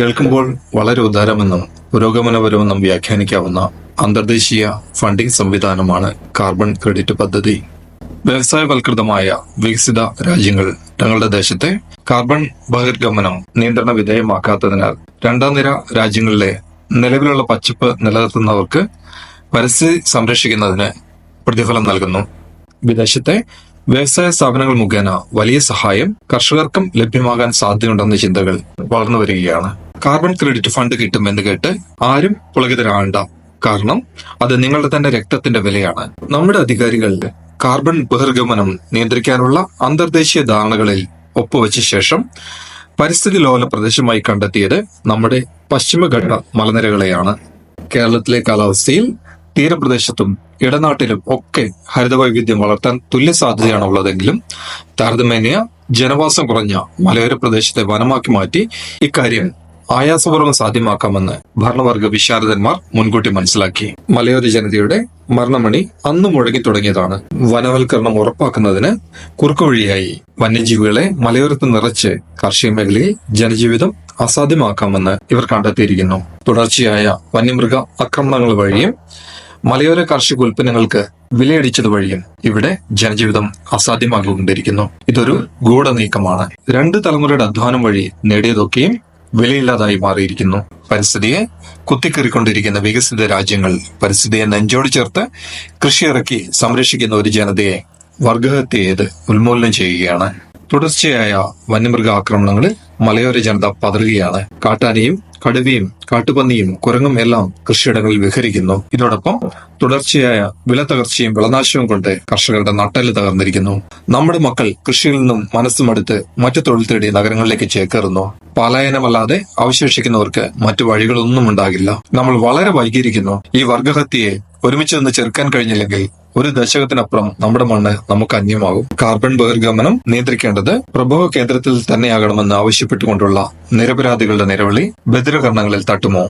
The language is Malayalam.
കേൾക്കുമ്പോൾ വളരെ ഉദാരമെന്നും പുരോഗമനപരമെന്നും വ്യാഖ്യാനിക്കാവുന്ന അന്തർദേശീയ ഫണ്ടിംഗ് സംവിധാനമാണ് കാർബൺ ക്രെഡിറ്റ് പദ്ധതി. വ്യവസായവൽകൃതമായ വികസിത രാജ്യങ്ങൾ തങ്ങളുടെ ദേശത്തെ കാർബൺ ബഹിർഗമനം നിയന്ത്രണ വിധേയമാക്കാത്തതിനാൽ രണ്ടാം നിര രാജ്യങ്ങളിലെ നിലവിലുള്ള പച്ചപ്പ് നിലനിർത്തുന്നവർക്ക് പരിസ്ഥിതി സംരക്ഷിക്കുന്നതിന് പ്രതിഫലം നൽകുന്നു. വിദേശത്തെ വ്യവസായ സ്ഥാപനങ്ങൾ മുഖേന വലിയ സഹായം കർഷകർക്കും ലഭ്യമാകാൻ സാധ്യതയുണ്ടെന്ന ചിന്തകൾ വളർന്നു വരികയാണ് കാർബൺ ക്രെഡിറ്റ് ഫണ്ട് കിട്ടുമെന്ന് കേട്ട് ആരും പുളകിതരാകണ്ട കാരണം അത് നിങ്ങളുടെ തന്നെ രക്തത്തിന്റെ വിലയാണ്. നമ്മുടെ അധികാരികൾ കാർബൺ ബഹിർഗമനം നിയന്ത്രിക്കാനുള്ള അന്തർദേശീയ ധാരണകളിൽ ഒപ്പുവെച്ച ശേഷം പരിസ്ഥിതി ലോല പ്രദേശമായി കണ്ടെത്തിയത് നമ്മുടെ പശ്ചിമഘട്ട മലനിരകളെയാണ്. കേരളത്തിലെ കാലാവസ്ഥയിൽ തീരപ്രദേശത്തും ഇടനാട്ടിലും ഒക്കെ ഹരിതവൈവിധ്യം വളർത്താൻ തുല്യ സാധ്യതയാണ് ഉള്ളതെങ്കിലും താരതമ്യേന ജനവാസം കുറഞ്ഞ മലയോര പ്രദേശത്തെ വനമാക്കി മാറ്റി ഇക്കാര്യം ആയാസപൂർവം സാധ്യമാക്കാമെന്ന് ഭരണവർഗ വിശാരദന്മാർ മുൻകൂട്ടി മനസ്സിലാക്കി. മലയോര ജനതയുടെ മരണമണി അന്ന് മുഴങ്ങി തുടങ്ങിയതാണ്. വനവൽക്കരണം ഉറപ്പാക്കുന്നതിന് കുറുക്കുവഴിയായി വന്യജീവികളെ മലയോരത്ത് നിറച്ച് കാർഷിക മേഖലയിൽ ജനജീവിതം അസാധ്യമാക്കാമെന്ന് ഇവർ കണ്ടെത്തിയിരിക്കുന്നു. തുടർച്ചയായ വന്യമൃഗ ആക്രമണങ്ങൾ വഴിയും മലയോര കാർഷിക ഉൽപ്പന്നങ്ങൾക്ക് വിലയടിച്ചത് വഴിയും ഇവിടെ ജനജീവിതം അസാധ്യമാകൊണ്ടിരിക്കുന്നു ഇതൊരു ഗൂഢനീക്കമാണ്. രണ്ട് തലമുറയുടെ അധ്വാനം വഴി നേടിയതൊക്കെയും വിലയില്ലാതായി മാറിയിരിക്കുന്നു. പരിസ്ഥിതിയെ കുത്തിക്കറിക്കൊണ്ടിരിക്കുന്ന വികസിത രാജ്യങ്ങൾ പരിസ്ഥിതിയെ നെഞ്ചോട് ചേർത്ത് കൃഷിയിറക്കി സംരക്ഷിക്കുന്ന ഒരു ജനതയെ വർഗഹത്യ ചെയ്ത് ഉന്മൂലനം ചെയ്യുകയാണ്. തുടർച്ചയായ വന്യമൃഗ ആക്രമണങ്ങളിൽ മലയോര ജനത പതറുകയാണ്. കാട്ടാനയും കടുവയും കാട്ടുപന്നിയും കുരങ്ങും എല്ലാം കൃഷിയിടങ്ങളിൽ വിഹരിക്കുന്നു. ഇതോടൊപ്പം തുടർച്ചയായ വില തകർച്ചയും വിളനാശവും കൊണ്ട് കർഷകരുടെ നട്ടൽ തകർന്നിരിക്കുന്നു. നമ്മുടെ മക്കൾ കൃഷിയിൽ നിന്നും മനസ്സുമടുത്ത് മറ്റു തൊഴിൽ തേടി നഗരങ്ങളിലേക്ക് ചേക്കേറുന്നു. പലായനമല്ലാതെ അവശേഷിക്കുന്നവർക്ക് മറ്റു വഴികളൊന്നും ഉണ്ടാകില്ല. നമ്മൾ വളരെ വൈകിയിരിക്കുന്നു. ഈ വർഗഹത്യയെ ഒരുമിച്ച് നിന്ന് ചെറുക്കാൻ കഴിഞ്ഞില്ലെങ്കിൽ ഒരു ദശകത്തിനപ്പുറം നമ്മുടെ മണ്ണ് നമുക്ക് അന്യമാകും. കാർബൺ ബഹിർഗമനം നിയന്ത്രിക്കേണ്ടത് പ്രഭവ കേന്ദ്രത്തിൽ തന്നെയാകണമെന്ന് ആവശ്യപ്പെട്ടുകൊണ്ടുള്ള നിരപരാധികളുടെ നിലവിളി ബദിരകർണങ്ങളിൽ തട്ടുമോ?